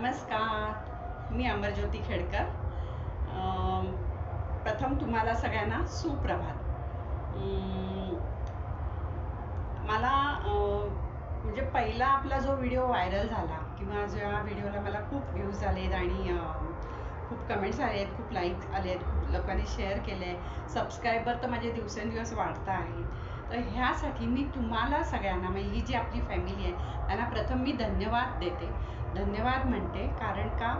नमस्कार. मी अमरज्योती खेडकर. प्रथम तुम्हाला सगळ्यांना सुप्रभात. मला म्हणजे पहिला आपला जो व्हिडिओ व्हायरल झाला किंवा ज्या व्हिडिओला मला खूप व्ह्यूज आलेत आणि खूप कमेंट्स आले आहेत खूप लाईक आले आहेत खूप लोकांनी शेअर केले आहे सबस्क्रायबर तर माझे दिवसेंदिवस वाढत आहेत. तर ह्यासाठी मी तुम्हाला सगळ्यांना म्हणजे ही जी आपली फॅमिली आहे त्यांना प्रथम मी धन्यवाद देते. धन्यवाद म्हणते. कारण का?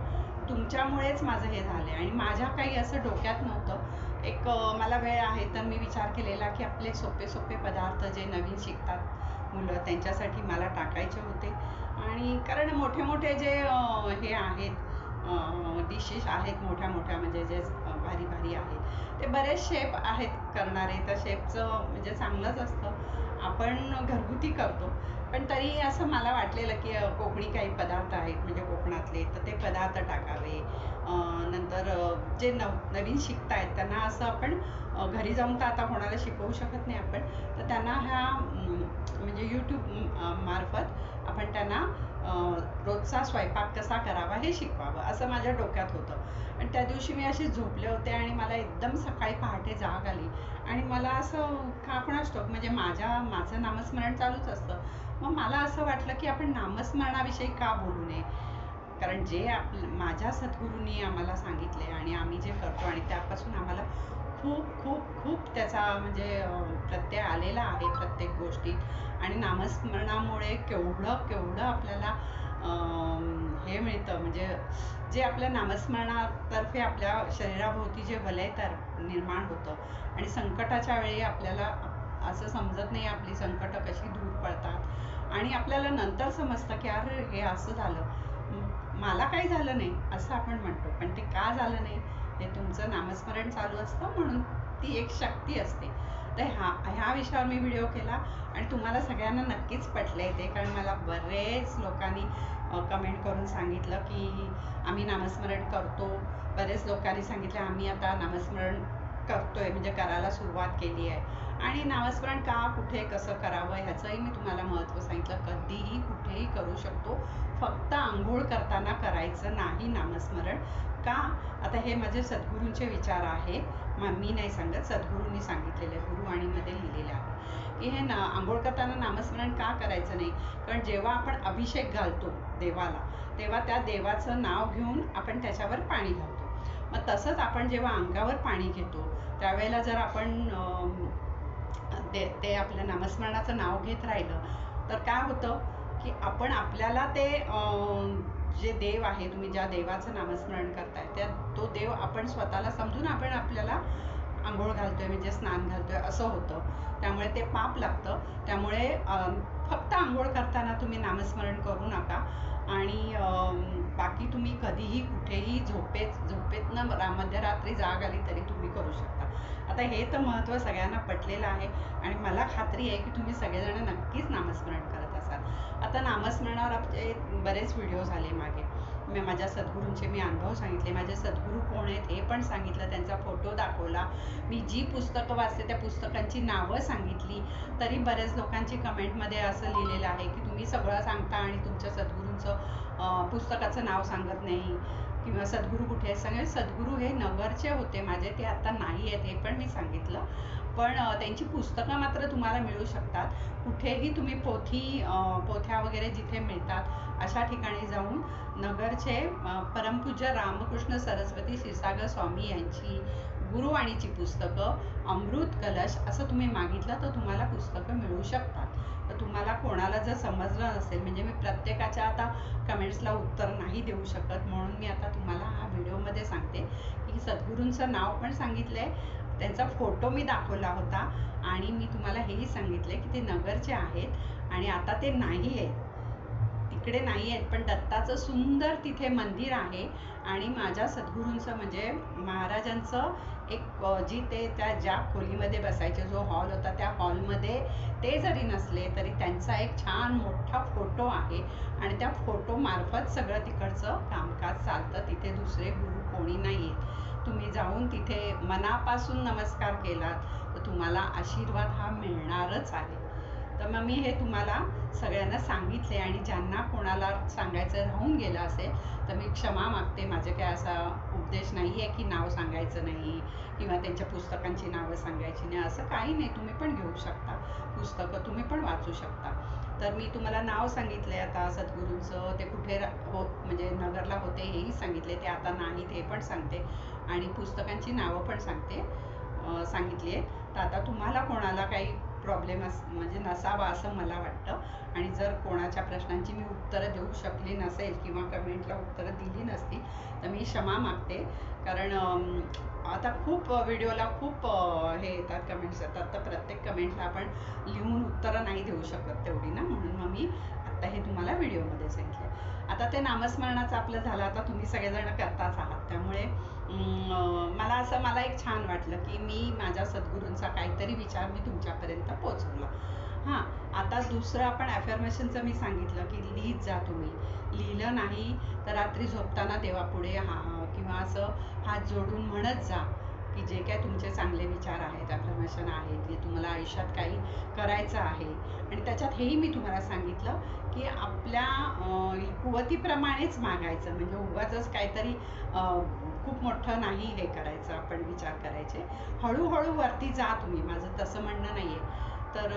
तुमच्यामुळेच माझं हे झालं आहे आणि माझ्या काही असं डोक्यात नव्हतं. एक मला वेळ आहे तर मी विचार केलेला की आपले सोपे सोपे पदार्थ जे नवीन शिकतात मुलं त्यांच्यासाठी मला टाकायचे होते. आणि कारण मोठे मोठे जे हे आहेत डिशेस आहेत मोठ्या मोठ्या म्हणजे जे भारी भारी आहेत. ते बरेच शेप आहेत करणारे. तर शेपचं म्हणजे चांगलंच असतं. आपण घरगुती करतो. पण तरी असं मला वाटलेलं की कोकणी काही पदार्थ आहेत म्हणजे कोकणातले तर ते पदार्थ टाकावे. नंतर जे नव नवीन शिकतायत त्यांना असं आपण घरी जाऊन तर आता कोणाला शिकवू शकत नाही आपण. तर त्यांना ह्या म्हणजे यूट्यूब मार्फत आपण त्यांना रोजचा स्वयंपाक कसा करावा हे शिकवावं असं माझ्या डोक्यात होतं. आणि त्या दिवशी मी अशी झोपले होते आणि मला एकदम सकाळी पहाटे जाग आली. आणि मला असं का कोणास ठाऊक म्हणजे माझ्या माझं नामस्मरण चालूच असतं. मग मला असं वाटलं की आपण नामस्मरणाविषयी का बोलू नये? कारण जे आप माझ्या सद्गुरूंनी आम्हाला सांगितले आणि आम्ही जे करतो आणि त्यापासून आम्हाला खूप खूप खूप त्याचा म्हणजे प्रत्यय आलेला आहे प्रत्येक गोष्टीत. आणि नामस्मरणामुळे केवढं केवढं आपल्याला हे मिळतं. म्हणजे जे आपल्या नामस्मरणातर्फे आपल्या शरीराभोवती जे वलय तर निर्माण होतं. आणि संकटाच्या वेळी आपल्याला असं समजत नाही आपली संकटं कशी दूर पडतात. आणि आपल्याला नंतर समजतं की अरे हे असं झालं. मला काही झालं नाही असं आपण म्हणतो. पण ते का झालं नाही? ते तुमचं नामस्मरण चालू असतं म्हणून ती एक शक्ती असते. तर ह्या ह्या विषयावर मी व्हिडिओ केला आणि तुम्हाला सगळ्यांना नक्कीच पटले ते. कारण मला बरेच लोकांनी कमेंट करून सांगितलं की आम्ही नामस्मरण करतो. बरेच लोकांनी सांगितलं आम्ही आता नामस्मरण करतोय म्हणजे करायला सुरुवात केली आहे. आणि नामस्मरण का कुठे कसं करावं ह्याचंही मी तुम्हाला महत्त्व सांगितलं. कधीही कुठेही करू शकतो. फक्त आंघोळ करताना करायचं नाही नामस्मरण. का? आता हे माझे सद्गुरूंचे विचार आहेत. मग मी नाही सांगत. सद्गुरूंनी सांगितलेले आहे, गुरुवाणीमध्ये लिहिलेले आहे. की हे ना आंघोळ करताना नामस्मरण का करायचं नाही? कारण जेव्हा आपण अभिषेक घालतो देवाला तेव्हा त्या देवाचं नाव घेऊन आपण त्याच्यावर पाणी घालतो. मग तसंच आपण जेव्हा अंगावर पाणी घेतो त्यावेळेला जर आपण ते ते आपल्या नामस्मरणाचं नाव घेत राहिलं. तर काय होतं की आपण आपल्याला ते जे देव आहे तुम्ही ज्या देवाचं नामस्मरण करताय त्या तो देव आपण स्वतःला समजून आपण आपल्याला आंघोळ घालतोय म्हणजे स्नान घालतोय असं होतं. त्यामुळे ते पाप लागतं. त्यामुळे फक्त आंघोळ करताना तुम्ही नामस्मरण करू नका. आणि बाकी तुम्ही कधीही कुठेही झोपेत झोपेतनं रा- मध्यरात्री जाग आली तरी तुम्ही करू शकता. आता हे तर महत्त्व सगळ्यांना पटलेलं आहे आणि मला खात्री आहे की तुम्ही सगळेजण नक्कीच नामस्मरण करत असाल. आता नामस्मरणावर आपले बरेच व्हिडिओ झाले मागे. मी माझ्या सद्गुरूंचे मी अनुभव सांगितले. माझे सद्गुरू कोण आहेत हे पण सांगितलं त्यांचा फोटो दाखवला. मी जी पुस्तकं वाचते त्या पुस्तकांची नावं सांगितली. तरी बऱ्याच लोकांची कमेंटमध्ये असं लिहिलेलं आहे की तुम्ही सगळं सांगता आणि तुमच्या सद्गुरूंचं पुस्तकाचं नाव सांगत नाही. किंवा सद्गुरू कुठे आहेत? सगळे सद्गुरू हे नगरचे होते. माझे ते आता नाही आहेत हे पण मी सांगितलं. पण त्यांची पुस्तकं मात्र तुम्हाला मिळू शकतात. कुठेही तुम्ही पोथी पोथ्या वगैरे जिथे मिळतात अशा ठिकाणी जाऊन नगरचे परमपूज्य रामकृष्ण सरस्वती क्षीरसागर स्वामी यांची गुरुवाणीची पुस्तकं अमृत कलश असं तुम्ही मागितलं तर तुम्हाला पुस्तकं मिळू शकतात. तर तुम्हाला कोणाला जर समजलं नसेल म्हणजे मी प्रत्येकाच्या आता कमेंट्सला उत्तर नाही देऊ शकत म्हणून मी आता तुम्हाला हा व्हिडिओमध्ये सांगते. की सद्गुरूंचं नाव पण सांगितलं आहे त्यांचा फोटो मी दाखवला होता आणि मी तुम्हाला हेही सांगितले की ते नगरचे आहेत आणि आता ते नाही आहेत. तिकडे नाही आहेत पण दत्ताचं सुंदर तिथे मंदिर आहे आणि माझ्या सद्गुरूंचं म्हणजे महाराजांचं एक जी ते त्या ज्या खोलीमध्ये बसायचे जो हॉल होता त्या हॉलमध्ये ते जरी नसले तरी त्यांचा एक छान मोठा फोटो आहे आणि त्या फोटोमार्फत सगळं तिकडचं कामकाज चालतं तिथे दुसरे गुरु कोणी नाही आहेत तुम्ही जाऊन तिथे मनापासून नमस्कार केलात तर तुम्हाला आशीर्वाद हा मिळणारच आहे. तर मग मी हे तुम्हाला सगळ्यांना सांगितले आणि ज्यांना कोणाला सांगायचं राहून गेलं असेल तर मी क्षमा मागते. माझे काय असा उपदेश नाही आहे की नाव सांगायचं नाही किंवा त्यांच्या पुस्तकांची नावं सांगायची नाही. असं काही नाही. तुम्ही पण घेऊ शकता. पुस्तकं तुम्ही पण वाचू शकता. तर मी तुम्हाला नाव सांगितले आता सद्गुरूंचं. ते कुठे हो म्हणजे नगरला होते हेही सांगितले. ते आता नाहीत हे पण सांगते. आणि पुस्तकांची नावं पण सांगते. सांगितली आहे तर आता तुम्हाला कोणाला काही प्रॉब्लेम अस म्हणजे नसावा असं मला वाटतं. आणि जर कोणाच्या प्रश्नांची मी उत्तरं देऊ शकली नसेल किंवा कमेंटला उत्तरं दिली नसतील तर मी क्षमा मागते. कारण आता खूप व्हिडिओला खूप हे येतात कमेंट्स येतात. तर प्रत्येक कमेंटला आपण लिहून उत्तरं नाही देऊ शकत तेवढी ना? म्हणून मग मी आत्ता हे तुम्हाला व्हिडिओमध्ये सांगितलं आता ते नामस्मरणाचं आपलं झालं आता तुम्ही सगळेजण करताच आहात. त्यामुळे मला असं मला एक छान वाटलं की मी माझ्या सद्गुरूंचा काहीतरी विचार मी तुमच्यापर्यंत पोचवला हां आता दुसरं आपण ॲफर्मेशनचं मी सांगितलं की लिहित जा तुम्ही. लिहिलं नाही तर रात्री झोपताना देवापुढे हा किंवा असं हात जोडून म्हणत जा. की जे काय तुमचे चांगले विचार आहेत ॲफर्मेशन आहेत जे तुम्हाला आयुष्यात काही करायचं आहे. आणि त्याच्यात हेही मी तुम्हाला सांगितलं की आपल्या कुवतीप्रमाणेच मागायचं. म्हणजे उगाचच काहीतरी खूप मोठं नाही हे करायचं आपण विचार करायचे. हळूहळू वरती जा तुम्ही. माझं तसं म्हणणं नाही आहे तर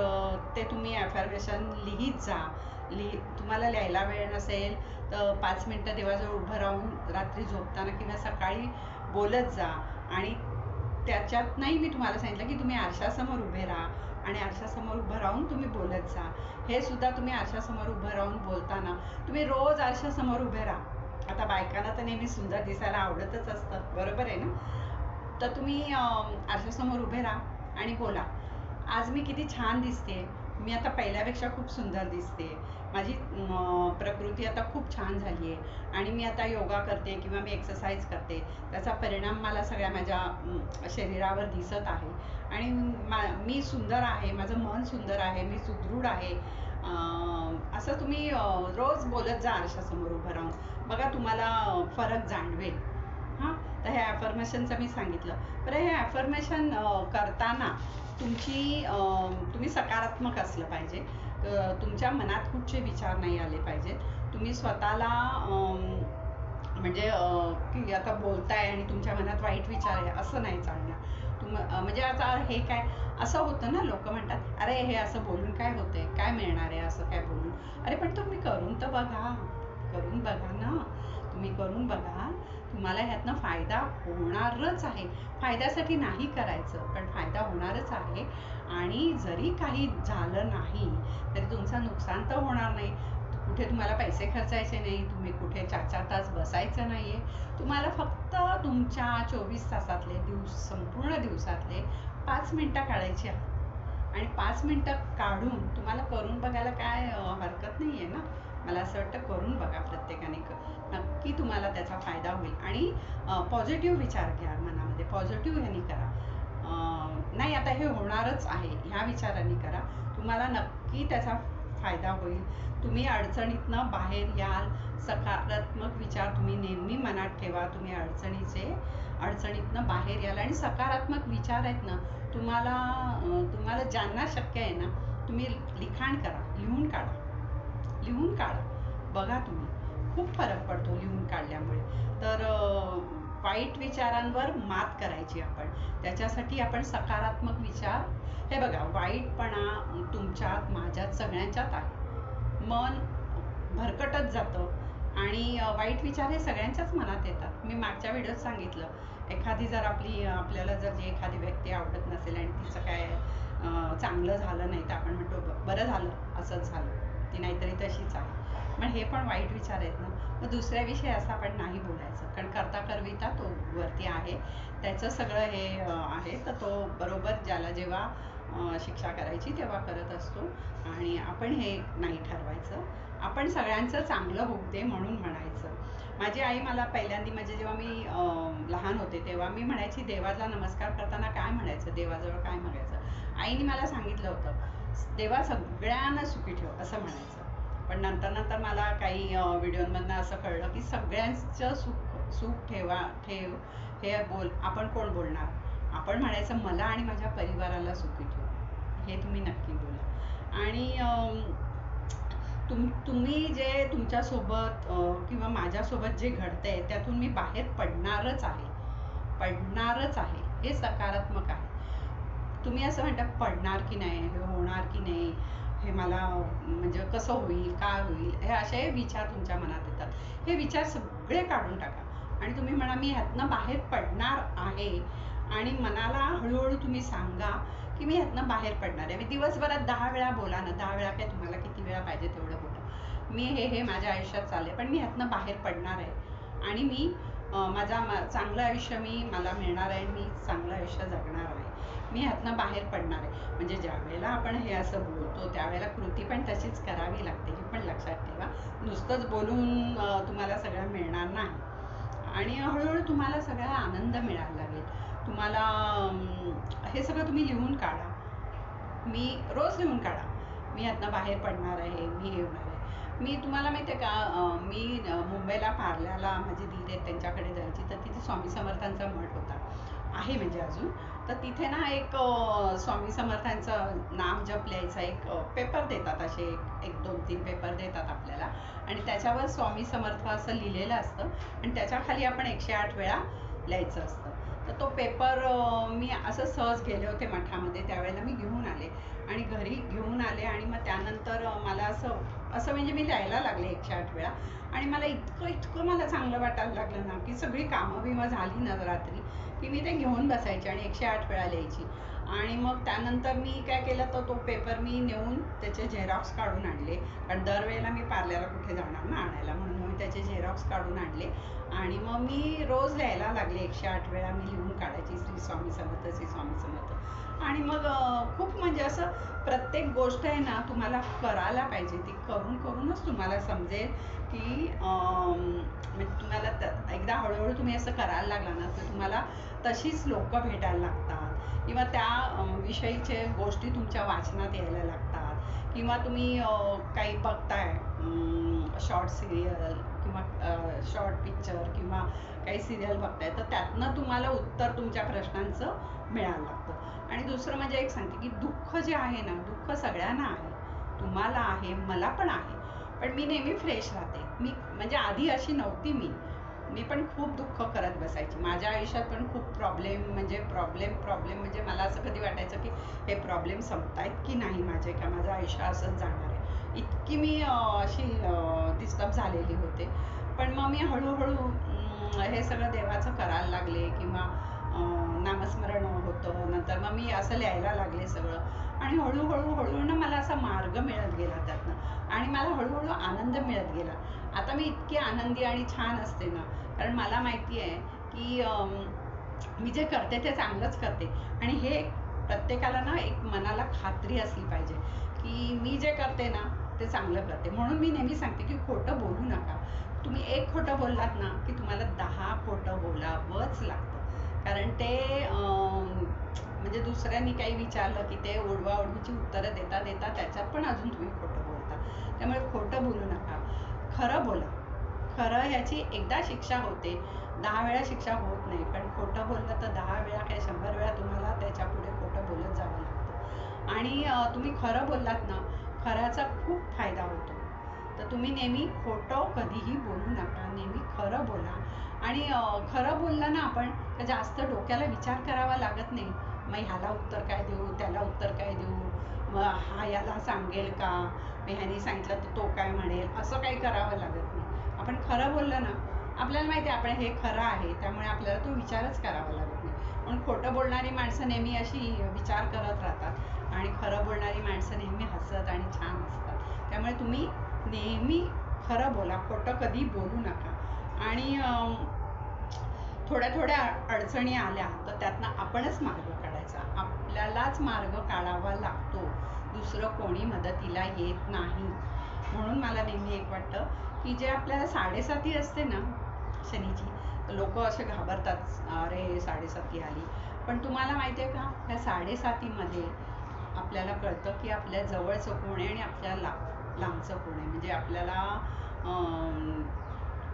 ते तुम्ही ॲफर्मेशन लिहित जा. लिहि तुम्हाला लिहायला वेळ नसेल तर पाच मिनटं देवाजवळ उभं राहून रात्री झोपताना किंवा सकाळी बोलत जा. आणि त्याच्यात नाही मी तुम्हाला सांगितलं की तुम्ही आरशासमोर उभे राहा आणि आरशासमोर उभं राहून तुम्ही बोलत जा. हे सुद्धा तुम्ही आरशासमोर उभं राहून बोलताना तुम्ही रोज आरशासमोर उभे राहा. आता बायकांना तर नेहमी सुंदर दिसायला आवडतच असतं. बरोबर आहे ना? तर तुम्ही आरशासमोर उभे राहा आणि बोला. आज मी किती छान दिसते मी आता पहिल्यापेक्षा खूप सुंदर दिसते. माझी प्रकृती आता खूप छान झाली आहे. आणि मी आता योगा करते किंवा मी एक्सरसाइज करते. त्याचा परिणाम मला सगळ्या माझ्या शरीरावर दिसत आहे. आणि मा मी सुंदर आहे माझं मन सुंदर आहे मी सुदृढ आहे. असं तुम्ही रोज बोलत जा आरशासमोर उभं राहून. बघा तुम्हाला फरक जाणवेल. हां? तर हे ॲफर्मेशनचं मी सांगितलं. बरं हे ॲफर्मेशन करताना तुमची तुम्ही सकारात्मक असलं पाहिजे. तुमच्या मनात कुठचे विचार नाही आले पाहिजेत. तुम्ही स्वतःला म्हणजे की आता बोलताय आणि तुमच्या मनात वाईट विचार आहे असं नाही चालणार. तुम म्हणजे आता हे काय असं होतं ना लोक म्हणतात अरे हे असं बोलून काय होतंय? काय मिळणार आहे असं काय बोलून? अरे पण तुम्ही करून तर बघा करून बघा ना. तुम्ही करून बघा. तुम्हाला ह्यातनं फायदा होणारच आहे. फायद्यासाठी नाही करायचं पण फायदा होणारच आहे. आणि जरी काही झालं नाही तरी तुमचं नुकसान तर होणार नाही. कुठे तुम्हाला पैसे खर्चायचे नाही तुम्ही कुठे चार चार तास बसायचं नाही आहे तुम्हाला फक्त तुमच्या चोवीस तासातले दिवस संपूर्ण दिवसातले पाच मिनटं काढायची आहेत आणि पाच मिनटं काढून तुम्हाला करून बघायला काय हरकत नाही आहे ना? मला असं वाटतं करून बघा प्रत्येकाने क- नक्की तुम्हाला त्याचा फायदा होईल. आणि पॉझिटिव्ह विचार घ्या मनामध्ये. पॉझिटिव्ह ह्यानी करा. नाही आता हे होणारच आहे. ह्या विचारांनी करा. तुम्हाला नक्की त्याचा फायदा होईल. तुम्ही अडचणीतनं बाहेर याल. सकारात्मक विचार तुम्ही नेहमी मनात ठेवा. तुम्ही अडचणीचे अडचणीतनं बाहेर याल. आणि सकारात्मक विचार आहेत ना तुम्हाला तुम्हाला ज्यांना शक्य आहे ना तुम्ही लिखाण करा. लिहून काढा. लिहून काढा. बघा तुम्ही. खूप फरक पडतो लिहून काढल्यामुळे. तर वाईट विचारांवर मात करायची आपण. त्याच्यासाठी आपण सकारात्मक विचार. हे बघा वाईटपणा तुमच्यात माझ्यात सगळ्यांच्यात आहे. मन भरकटत जातं आणि वाईट विचार हे सगळ्यांच्याच मनात येतात. मी मागच्या व्हिडिओत सांगितलं. एखादी जर आपली आपल्याला जर जी एखादी व्यक्ती आवडत नसेल आणि तिचं काय चांगलं झालं नाही तर आपण म्हणतो बरं झालं असंच झालं. ती नाहीतरी तशीच आहे. मग हे पण वाईट विचार आहेत ना. मग दुसऱ्याविषयी असं आपण नाही बोलायचं. कारण करता करविता तो वरती आहे. त्याचं सगळं हे आहे. तर तो बरोबर ज्याला जेव्हा शिक्षा करायची तेव्हा करत असतो. आणि आपण हे नाही ठरवायचं. आपण सगळ्यांचं चांगलं होऊ दे म्हणून म्हणायचं. माझी आई मला पहिल्यांदी म्हणजे जेव्हा मी लहान होते तेव्हा मी म्हणायची देवाला नमस्कार करताना काय म्हणायचं? देवाजवळ काय म्हणायचं? आईने मला सांगितलं होतं देवा सगळ्यांना सुखी ठेव असं म्हणायचं. पण नंतर नंतर मला काही व्हिडिओमधनं असं कळलं की सगळ्यांचं सुख सुख ठेवा ठेव. हे बोल आपण कोण बोलणार? आपण म्हणायचं मला आणि माझ्या परिवाराला सुखी ठेव. हे तुम्ही नक्की बोला. आणि तुम तुम्ही जे तुमच्यासोबत किंवा माझ्यासोबत जे घडतंय त्यातून मी बाहेर पडणारच आहे. पडणारच आहे. हे सकारात्मक आहे. तुम्ही असं म्हणता पडणार की नाही? हे होणार की नाही? हे मला म्हणजे कसं होईल? काय होईल? हे असे विचार तुमच्या मनात येतात. हे विचार सगळे काढून टाका. आणि तुम्ही म्हणा मी ह्यातनं बाहेर पडणार आहे. आणि मनाला हळूहळू तुम्ही सांगा की मी ह्यातनं बाहेर पडणार आहे. मी दिवसभरात दहा वेळा बोला ना दहा वेळा काय तुम्हाला किती वेळा पाहिजे तेवढं बोला. मी हे हे माझ्या आयुष्यात चालले पण मी ह्यातनं बाहेर पडणार आहे. आणि मी माझा चांगलं आयुष्य मी मला मिळणार आहे मी चांगलं आयुष्य जगणार आहे. मी ह्यातनं बाहेर पडणार आहे. म्हणजे ज्या वेळेला आपण हे असं बोलतो त्यावेळेला कृती पण तशीच करावी लागते हे पण लक्षात ठेवा. नुसतंच बोलून तुम्हाला सगळं मिळणार नाही. आणि हळूहळू तुम्हाला सगळा आनंद मिळायला लागेल. तुम्हाला हे सगळं तुम्ही लिहून काढा. मी रोज लिहून काढा. मी यातनं बाहेर पडणार आहे मी हे होणार आहे. मी तुम्हाला माहिती आहे का मी मुंबईला पार्ल्याला माझी दीर आहेत त्यांच्याकडे जायची. तर तिथे स्वामी समर्थांचा मठ होता. आहे म्हणजे अजून. तर तिथे ना एक स्वामी समर्थांचं नाम जप लिहायचा एक पेपर देतात असे एक एक दोन तीन पेपर देतात आपल्याला. आणि त्याच्यावर स्वामी समर्थ असं लिहिलेलं असतं. आणि त्याच्याखाली आपण एकशे आठ वेळा लिहायचं असतं. तर तो पेपर मी असं सहज गेले होते मठामध्ये. त्यावेळेला मी घेऊन आले. आणि घरी घेऊन आले आणि मग त्यानंतर मला असं असं म्हणजे मी लिहायला लागले एकशे आठ वेळा. आणि मला इतकं इतकं मला चांगलं वाटायला लागलं ना की सगळी कामं बिमं झाली ना रात्री की मी ते घेऊन बसायचे आणि एकशे आठ वेळा लिहायची. आणि मग त्यानंतर मी काय केलं तर तो पेपर मी नेऊन त्याचे झेरॉक्स काढून आणले. कारण दरवेळेला मी पार्लरला कुठे जाणार ना आणायला म्हणून मी त्याचे झेरॉक्स काढून आणले. आणि मग मी रोज लिहायला लागले एकशे आठ वेळा मी लिहून काढायची श्री स्वामी समर्थ श्री स्वामी समर्थ. आणि मग खूप म्हणजे असं प्रत्येक गोष्ट आहे ना तुम्हाला करायला पाहिजे. ती करून करूनच तुम्हाला समजेल की म्हणजे तुम्हाला एकदा हळूहळू तुम्ही असं करायला लागला ना तर तुम्हाला तशीच लोक भेटायला लागतात. किंवा त्या विषयीचे गोष्टी तुमच्या वाचनात यायला लागतात. किंवा तुम्ही काही बघताय शॉर्ट सिरियल किंवा शॉर्ट पिक्चर किंवा काही सिरियल बघताय तर त्यातनं तुम्हाला उत्तर तुमच्या प्रश्नांचं मिळायला लागतं. आणि दुसरं म्हणजे एक सांगते की दुःख जे आहे ना दुःख सगळ्यांना आहे. तुम्हाला आहे मला पण आहे. पण मी नेहमी फ्रेश राहते. मी म्हणजे आधी अशी नव्हती मी. मी पण खूप दुःख करत बसायची. माझ्या आयुष्यात पण खूप प्रॉब्लेम म्हणजे प्रॉब्लेम प्रॉब्लेम म्हणजे मला असं कधी वाटायचं की हे प्रॉब्लेम संपतायत की नाही माझे का माझं आयुष्य असंच जाणार आहे. इतकी मी अशी डिस्टर्ब झालेली होते. पण मग मी हळूहळू हे सगळं देवाचं करायला लागले किंवा नामस्मरण होतं. नंतर मग मी असं लिहायला लागले सगळं. आणि हळूहळू हळूहळू ना मला असा मार्ग मिळत गेला त्यातनं. आणि मला हळूहळू आनंद मिळत गेला. आता मी इतकी आनंदी आणि छान असते ना. कारण मला माहिती आहे की मी जे करते ते चांगलंच करते. आणि हे प्रत्येकाला ना एक मनाला खात्री असली पाहिजे की मी जे करते ना ते चांगलं करते. म्हणून मी नेहमी सांगते की खोटं बोलू नका. तुम्ही एक खोटं बोललात ना की तुम्हाला दहा खोटं बोलावंच लागतं. कारण ते म्हणजे दुसऱ्यांनी काही विचारलं की ते ओढवा ओढवीची उत्तरं देता देता त्याच्यात पण अजून तुम्ही खोटं बोलता. त्यामुळे खोटं बोलू नका. खरं बोला. खरं ह्याची एकदा शिक्षा होते दहा वेळा शिक्षा होत नाही. पण खोटं बोललं तर दहा वेळा काय शंभर वेळा तुम्हाला त्याच्या पुढे खोटं बोलत जावं लागतं. आणि तुम्ही खरं बोललात ना खऱ्याचा खूप फायदा होतो. तर तुम्ही नेहमी खोटं कधीही बोलू नका. नेहमी खरं बोला. आणि खरं बोललं ना आपण तर जास्त डोक्याला विचार करावा लागत नाही. मग ह्याला उत्तर काय देऊ? त्याला उत्तर काय देऊ? मग हा याला सांगेल का? मग ह्यानी सांगितलं तर तो काय म्हणेल? असं काही करावं लागत नाही. आपण खरं बोललं ना आपल्याला माहिती आहे आपण हे खरं आहे त्यामुळे आपल्याला तो विचारच करावा लागत नाही. म्हणून खोटं बोलणारी माणसं नेहमी अशी विचार करत राहतात आणि खरं बोलणारी माणसं नेहमी हसत आणि छान असतात त्यामुळे तुम्ही नेहमी खरं बोला खोटं कधी बोलू नका. आणि थोड्या थोड्या अडचणी आल्या तर त्यातनं आपणच मार्ग काढायचा. आपल्यालाच मार्ग काढावा लागतो. दुसरं कोणी मदतीला येत नाही. म्हणून मला नेहमी एक वाटतं की जे आपल्याला साडेसाती असते ना शनीची लोक असे घाबरतात अरे साडेसाती आली. पण तुम्हाला माहिती आहे का? त्या साडेसातीमध्ये आपल्याला कळतं की आपल्या जवळचं कोण आहे आणि आपल्या ला लांबचं कोण आहे. म्हणजे आपल्याला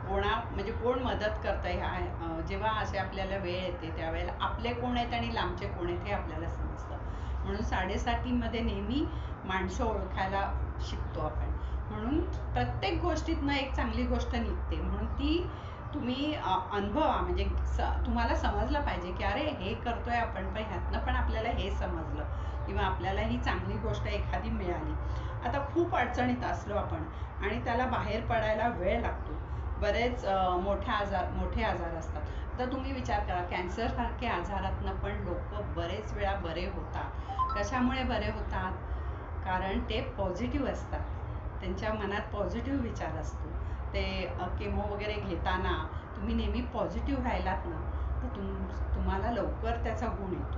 कोणा म्हणजे कोण मदत करतं ह्या जेव्हा असे आपल्याला वेळ येते त्यावेळेला आपले कोण आहेत आणि लांबचे कोण आहेत हे आपल्याला समजतं. म्हणून साडेसातीमध्ये नेहमी माणसं ओळखायला शिकतो आपण. म्हणून प्रत्येक गोष्टीतनं एक चांगली गोष्ट निघते. म्हणून ती तुम्ही अनुभवा. म्हणजे स तुम्हाला समजलं पाहिजे की अरे हे करतोय आपण पण ह्यातनं पण आपल्याला हे समजलं. किंवा आपल्याला ही चांगली गोष्ट एखादी मिळाली. आता खूप अडचणीत असलो आपण आणि त्याला बाहेर पडायला वेळ लागतो. बरेच मोठे आजार मोठे आजार असतात. तर तुम्ही विचार करा कॅन्सरसारखे आजारातनं पण लोक बरेच वेळा बरे होतात. कशामुळे बरे होतात? कारण ते पॉझिटिव्ह असतात. त्यांच्या मनात पॉझिटिव्ह विचार असतो. ते केमो वगैरे घेताना तुम्ही नेहमी पॉझिटिव्ह राहिलात ना तर तुम तुम्हाला लवकर त्याचा गुण येतो.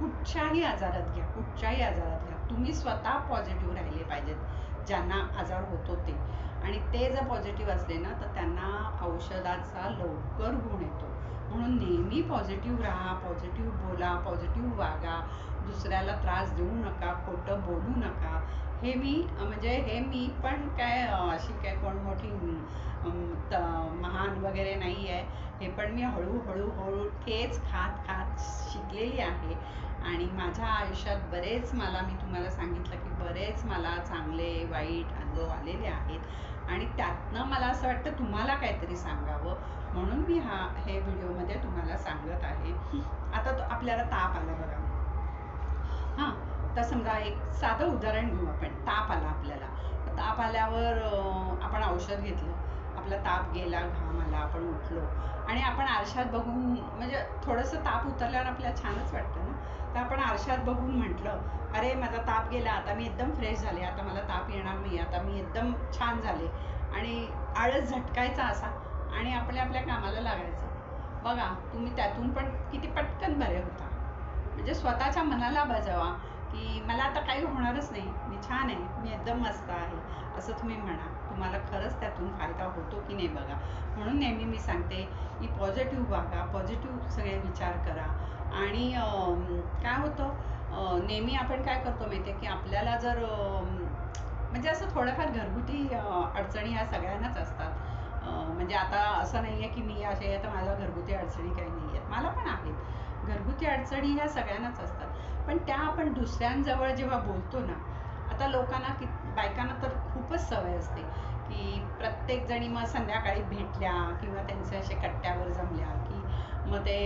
कुठच्याही आजारात घ्या कुठच्याही आजारात घ्या. तुम्ही स्वतः पॉझिटिव्ह राहिले पाहिजेत ज्यांना आजार होतो ते. आणि ते जर पॉझिटिव्ह असले ना तर त्यांना औषधाचा लवकर गुण येतो. म्हणून नेहमी पॉझिटिव्ह राहा पॉझिटिव्ह बोला पॉझिटिव्ह वागा. दुसऱ्याला त्रास देऊ नका खोटं बोलू नका. हे मी म्हणजे हे मी पण काय अशी काय कोण मोठी महान वगैरे नाही आहे. हे पण मी हळूहळू हळू ठेच खात खात शिकलेली आहे. आणि माझ्या आयुष्यात बरेच मला मी तुम्हाला सांगितलं की बरेच मला चांगले वाईट अनुभव आलेले आहेत. आणि त्यातनं मला असं वाटतं तुम्हाला काहीतरी सांगावं. म्हणून मी हा हे व्हिडिओमध्ये तुम्हाला सांगत आहे. आता तो आपल्याला ताप आला बघा. हां तर समजा एक साधं उदाहरण घेऊ आपण. ताप आला आपल्याला. ताप आल्यावर आपण औषध घेतलं. आपला ताप गेला घाम आला आपण उठलो. आणि आपण आरशात बघून म्हणजे थोडंसं ताप उतरल्यावर आपल्याला छानच वाटतं ना? तर आपण आरशात बघून म्हटलं अरे माझा ताप गेला. आता मी एकदम फ्रेश झाले. आता मला ताप येणार नाही. आता मी एकदम छान झाले. आणि आळस झटकायचा असा. आणि आपल्या आपल्या कामाला लागायचं. बघा तुम्ही त्यातून पण किती पटकन बरे होता. म्हणजे स्वतःच्या मनाला बजावा की मला आता काही होणारच नाही. मी छान आहे. मी एकदम मस्त आहे. असं तुम्ही म्हणा. तुम्हाला खरंच त्यातून फायदा होतो की नाही बघा. म्हणून नेहमी मी सांगते की पॉझिटिव्ह वागा. पॉझिटिव्ह सगळे विचार करा. आणि काय होतं? नेहमी आपण काय करतो माहिती आहे की आपल्याला जर म्हणजे असं थोडंफार घरगुती अडचणी ह्या सगळ्यांनाच असतात. म्हणजे आता असं नाही आहे की मी असे आहे तर माझ्या घरगुती अडचणी काही नाही आहेत मला पण आहेत. घरगुती अडचणी ह्या सगळ्यांनाच असतात. पण त्या आपण दुसऱ्यांजवळ जेव्हा बोलतो ना आता लोकांना कि बायकांना तर खूपच सवय असते की प्रत्येक जणी मग संध्याकाळी भेटल्या किंवा त्यांचे असे कट्ट्यावर जमल्या की मग ते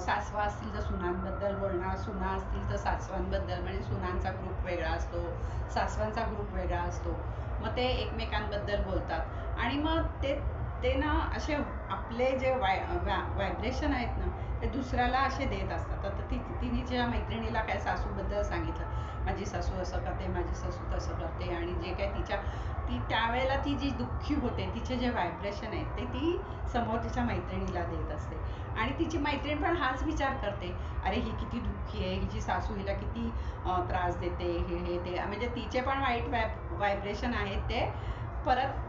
सासवा असतील तर सुनांबद्दल बोलणार सुना असतील तर सासवांबद्दल. म्हणजे सुनांचा ग्रुप वेगळा असतो सासवांचा ग्रुप वेगळा असतो. मग ते एकमेकांबद्दल बोलतात. आणि मग ते ते ना असे आपले जे वाय व्हायब्रेशन आहेत ना ते दुसऱ्याला असे देत असतात. आता ती तिने ज्या मैत्रिणीला काय सासूबद्दल सांगितलं माझी सासू असं करते माझी सासू तसं करते आणि जे काय तिच्या ती त्यावेळेला ती जी दुःखी होते तिचे जे व्हायब्रेशन आहेत ते ती समोर तिच्या मैत्रिणीला देत असते. आणि तिची मैत्रीण पण हाच विचार करते अरे ही किती दुःखी आहे हिची सासू हिला किती त्रास देते हे हे ते. म्हणजे तिचे पण वाईट व्हायब्रेशन आहेत ते. परत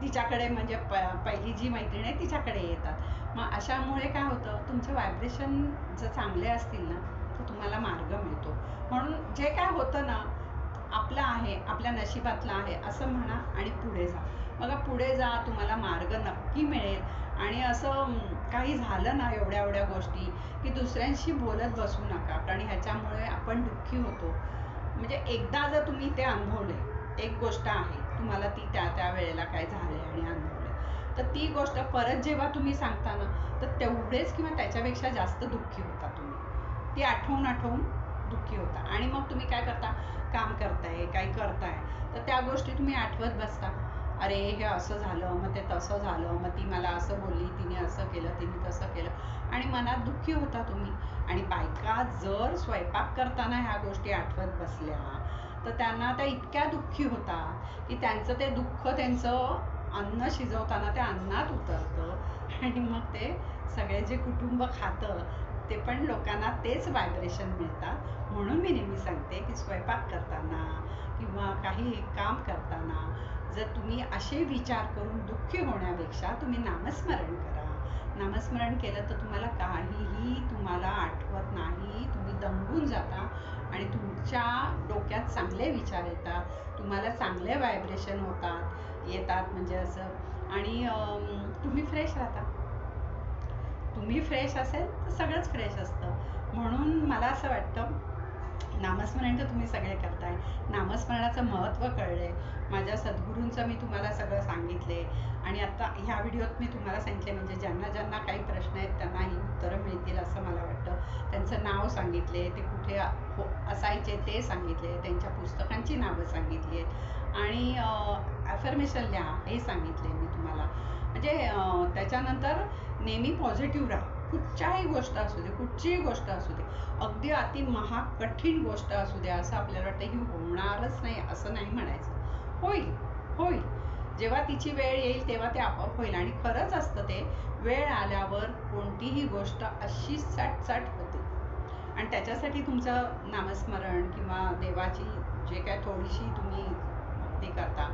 तिच्याकडे म्हणजे प पहिली जी मैत्रीण आहे तिच्याकडे येतात. मग अशामुळे काय होतं तुमचे व्हायब्रेशन जर चांगले असतील ना तर तुम्हाला मार्ग मिळतो. म्हणून जे काय होतं ना आपलं आहे आपल्या नशिबातलं आहे असं म्हणा आणि पुढे जा. बघा पुढे जा तुम्हाला मार्ग नक्की मिळेल. आणि असं काही झालं ना एवढ्या एवढ्या गोष्टी की दुसऱ्यांशी बोलत बसू नका. कारण ह्याच्यामुळे आपण दुःखी होतो. म्हणजे एकदा जर तुम्ही ते अनुभवले एक गोष्ट आहे तुम्हाला ती त्या त्या वेळेला काय झाले आणि अनुभवले तर ती गोष्ट परत जेव्हा तुम्ही सांगता ना तर तेवढेच किंवा त्याच्यापेक्षा जास्त दुःखी होता तुम्ही. ती आठवून आठवून दुःखी होता. आणि मग तुम्ही काय करता? काम करताय काय करताय. तर त्या गोष्टी तुम्ही आठवत बसता. अरे हे असं झालं मग ते तसं झालं मग ती मला असं बोलली तिने असं केलं तिने तसं केलं. आणि मनात दुःखी होता तुम्ही. आणि बायका जर स्वयंपाक करताना ह्या गोष्टी आठवत बसल्या तर त्यांना त्या इतक्या दुःखी होता की त्यांचं ते दुःख त्यांचं अन्न शिजवताना त्या अन्नात उतरतं. आणि मग ते सगळे जे कुटुंब खातं ते पण लोकांना तेच व्हायब्रेशन मिळतात. म्हणून मी नेहमी सांगते की स्वयंपाक करताना किंवा काही काम करताना जर तुम्ही असे विचार करून दुःखी होण्यापेक्षा तुम्ही नामस्मरण करा. नामस्मरण केलं तर तुम्हाला काहीही तुम्हाला आठवत नाही तुम्ही दंगून जाता. आणि तुमच्या डोक्यात चांगले विचार येतात तुम्हाला चांगले व्हायब्रेशन होतात येतात म्हणजे असं. आणि तुम्ही फ्रेश राहता. तुम्ही फ्रेश असेल तर सगळंच फ्रेश असतं. म्हणून मला असं वाटतं नामस्मरण तर तुम्ही सगळे करताय. नामस्मरणाचं महत्त्व कळले माझ्या सद्गुरूंचं मी तुम्हाला सगळं सांगितले आणि आता ह्या व्हिडिओत मी तुम्हाला सांगितले म्हणजे ज्यांना ज्यांना काही प्रश्न आहेत त्यांना ही उत्तरं मिळतील असं मला वाटतं. त्यांचं नाव सांगितले ते कुठे हो असायचे ते सांगितले त्यांच्या पुस्तकांची नावं सांगितली आहेत आणि ॲफर्मेशन लिहा हे सांगितले मी तुम्हाला. म्हणजे त्याच्यानंतर नेहमी पॉझिटिव्ह राहा. कुठच्याही गोष्ट असू दे कुठचीही गोष्ट असू दे. अगदी अति महाकठीण गोष्ट असू दे असं आपल्याला वाटतं ही होणारच नाही असं नाही म्हणायचं. होईल होईल. जेव्हा तिची वेळ येईल तेव्हा ते आपोआप होईल. आणि खरंच असतं ते वेळ आल्यावर कोणतीही गोष्ट अशी साठ होते. आणि त्याच्यासाठी तुमचं नामस्मरण किंवा देवाची जे काय थोडीशी तुम्ही भक्ती करता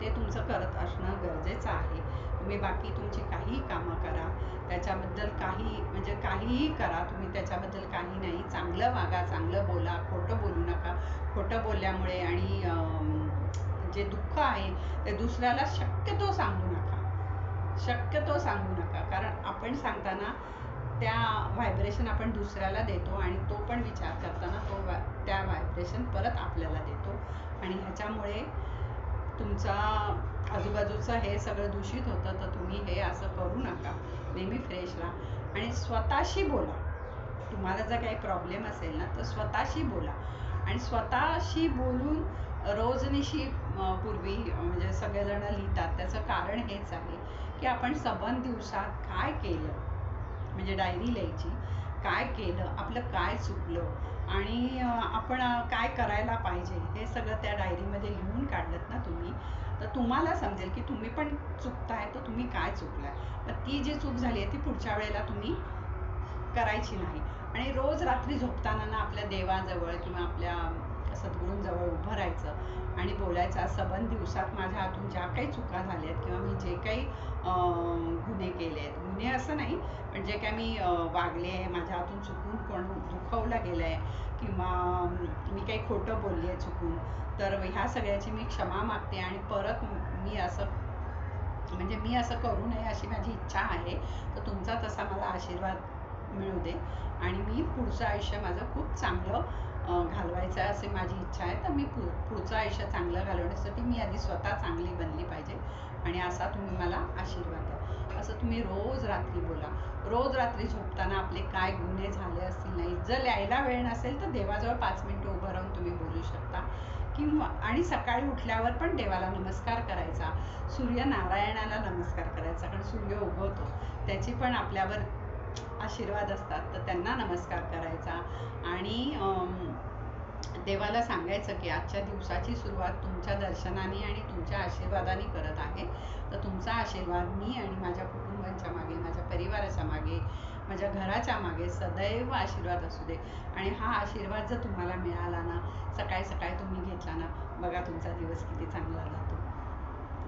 ते तुमचं करत असणं गरजेचं आहे. तुम्ही बाकी तुमची काहीही कामं करा. त्याच्याबद्दल काही म्हणजे काहीही करा. तुम्ही त्याच्याबद्दल काही नाही. चांगलं वागा चांगलं बोला. खोटं बोलू नका. खोटं बोलल्यामुळे आणि जे दुःख आहे ते दुसऱ्याला शक्यतो सांगू नका. शक्यतो सांगू नका. कारण आपण सांगताना त्या व्हायब्रेशन आपण दुसऱ्याला देतो आणि तो पण विचार करताना तो त्या व्हायब्रेशन परत आपल्याला देतो. आणि ह्याच्यामुळे तुमचा आजूबाजूचं हे सगळं दूषित होतं तर तुम्ही हे असं करू नका. नेहमी फ्रेश राहा. आणि स्वतःशी बोला. तुम्हाला जर काही प्रॉब्लेम असेल ना तर स्वतःशी बोला. आणि स्वतःशी बोलून रोजनिशी पूर्वी म्हणजे सगळेजण लिहितात. त्याचं कारण हेच आहे की आपण सबन दिवसात काय केलं? म्हणजे डायरी लिहायची. काय केलं? आपलं काय चुकलं? आणि आपण काय करायला पाहिजे? हे सगळं त्या डायरीमध्ये लिहून काढलं ना तुम्ही. तर तुम्हाला समजेल की तुम्ही पण चुकताय तर तुम्ही काय चुकलाय? तर ती जी चूक झाली आहे ती पुढच्या वेळेला तुम्ही करायची नाही. आणि रोज रात्री झोपताना ना आपल्या देवाजवळ किंवा आपल्या सद्गुरूंजवळ उभं राहायचं आणि बोलायचं. सबन दिवसात माझ्या हातून ज्या काही चुका झाल्या आहेत किंवा मी जे काही गुन्हे केले आहेत. गुन्हे असं नाही पण जे काही मी वागले आहे माझ्या हातून चुकून कोण दुखवला गेलं आहे किंवा मी काही खोटं बोलली आहे चुकून तर ह्या सगळ्याची मी क्षमा मागते आणि परत मी असं म्हणजे मी असं करू नये अशी माझी इच्छा आहे. तर तुमचा तसा मला आशीर्वाद मिळू दे आणि मी पुढचं आयुष्य माझं खूप चांगलं घालवायचं आहे असे माझी इच्छा आहे. तर मी पु पुढचं आयुष्य चांगलं घालवण्यासाठी मी आधी स्वतः चांगली बनली पाहिजे. आणि असा तुम्ही मला आशीर्वाद द्या. असं तुम्ही रोज रात्री बोला. रोज रात्री झोपताना आपले काय गुन्हे झाले असतील नाही जर यायला वेळ नसेल तर देवाजवळ पाच मिनटं उभं राहून तुम्ही बोलू शकता. किंवा आणि सकाळी उठल्यावर पण देवाला नमस्कार करायचा. सूर्यनारायणाला नमस्कार करायचा. कारण सूर्य उगवतो. त्याची पण आपल्यावर आशीर्वाद असतात तर त्यांना नमस्कार करायचा. आणि देवाला सांगायचं की आजच्या दिवसाची सुरुवात तुमच्या दर्शनाने आणि तुमच्या आशीर्वादाने करत आहे. तर तुमचा आशीर्वाद मी आणि माझ्या कुटुंबांच्या मागे माझ्या परिवाराच्या मागे माझ्या घराच्या मागे सदैव आशीर्वाद असू दे. आणि हा आशीर्वाद जर तुम्हाला मिळाला ना सकाळी सकाळी तुम्ही घेतला ना बघा तुमचा दिवस किती चांगला जातो.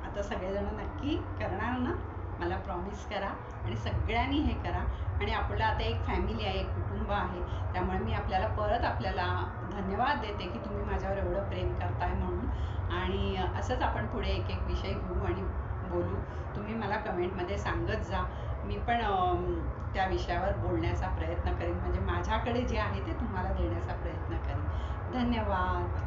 आता सगळेजण नक्की करणार ना? मला प्रॉमिस करा आणि सगळ्यांनी हे करा. आणि आपलं आता एक फॅमिली आहे एक कुटुंब आहे. त्यामुळे मी आपल्याला परत आपल्याला धन्यवाद देते की तुम्ही माझ्यावर एवढं प्रेम करताय म्हणून. आणि असंच आपण पुढे एक एक विषय घेऊ आणि बोलू. तुम्ही मला कमेंटमध्ये सांगत जा. मी पण त्या विषयावर बोलण्याचा प्रयत्न करेन. म्हणजे माझ्याकडे जे आहे ते तुम्हाला देण्याचा प्रयत्न करेन. धन्यवाद.